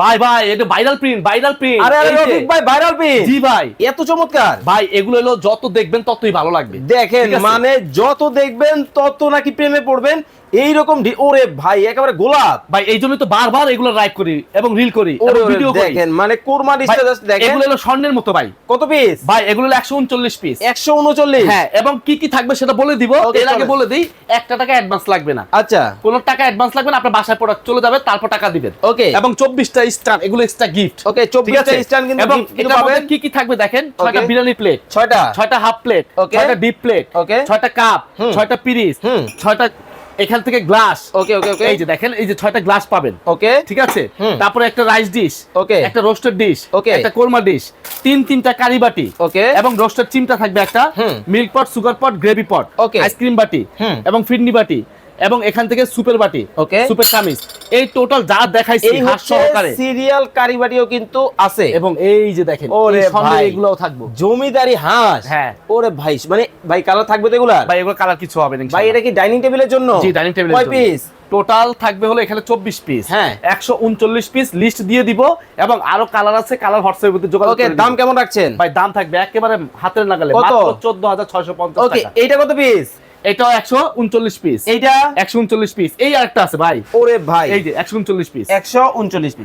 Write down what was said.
ভাই ভাই এটা ভাইরাল প্রিন্ট ভাইরাল প্রিন্ট আরে আরে রফিক ভাই ভাইরাল প্রিন্ট জি ভাই। এত চমৎকার। ভাই এগুলো হলো যত দেখবেন ততই ভালো লাগবে। দেখেন মানে যত দেখবেন তত নাকি প্রেমে পড়বেন। এইরকম ওরে ভাই একেবারে গোলাপ। ভাই এই জন্য তো বারবার এগুলো রাইড করি এবং রিল করি ভিডিও করি। দেখেন মানে ডিসটা জাস্ট দেখেন। এগুলো হলো স্বর্ণের মতো ভাই। কত পিস ভাই এগুলো হলো একশো উনচল্লিশ পিস একশো উনচল্লিশ? হ্যাঁ এবং কি কি থাকবে সেটা বলে দিব। এর আগে বলে দিই একটা টাকা অ্যাডভান্স লাগবে না। আচ্ছা। কোনো টাকা অ্যাডভান্স লাগবে না আপনার বাসায় প্রোডাক্ট চলে যাবে তারপর টাকা দিবেন। ওকে। এবং চব্বিশটা স্টার এগুলো এক্সট্রা গিফট ওকে চব্বিশটা স্ট্যান্ড কিন্তু এবং এটার মধ্যে কি কি থাকবে দেখেন? ছয়টা বিরিয়ানি প্লেট ছয়টা। ছয়টা হাফ প্লেট Okay. ছয়টা ডিপ প্লেট ওকে। ছয়টা কাপ। ছয়টা পিরিস। ছয়টা এখান থেকে গ্লাস ওকে ওকে ওকে এই যে দেখেন এই যে ছয়টা গ্লাস পাবেন। ওকে ঠিক আছে? তারপরে একটা রাইস ডিশ ওকে একটা রোস্টেড ডিশ ওকে একটা কোরমা ডিশ তিন তিনটা কারি বাটি ওকে এবং রোস্টেড চিমটা থাকবে একটা। Milk pot sugar pot gravy pot okay ice cream বাটি এবং ফিডনি বাটি এবং এখান থেকে সুপের বাটি ওকে সুপের কামিজ। এই টোটাল যা দেখাইছি হাত সহকারে। সিরিয়াল কারিবাটিও কিন্তু আছে। এবং এই যে দেখেন ওরে এই ভাই। এগুলোও থাকব। জমিদারি হাঁস? হ্যাঁ। ওরে ভাই মানে ভাই কালার থাকবে তো এগুলা ভাই এগুলো কালার কিছু হবে না ভাই এটা কি ডাইনিং টেবিলের জন্য? জি ডাইনিং টেবিল কয় পিস টোটাল থাকবে হলো এখানে চব্বিশ পিস হ্যাঁ। একশো উনচল্লিশ পিস লিস্ট দিয়ে দিব এবং আরও কালার আছে কালার হোয়াটসঅ্যাপের মধ্যে যোগাযোগ ওকে দাম কেমন রাখছেন? ভাই দাম থাকবে একেবারে হাতের নাগালে? মাত্র চোদ্দ হাজার ছয়শো পঞ্চাশ ওকে এইটা কত পিস এটাও একশো উনচল্লিশ পিস এইটা? একশো উনচল্লিশ পিস এই আরেকটা আছে ভাই। ওরে ভাই। এই যে একশো উনচল্লিশ পিস একশো উনচল্লিশ পিস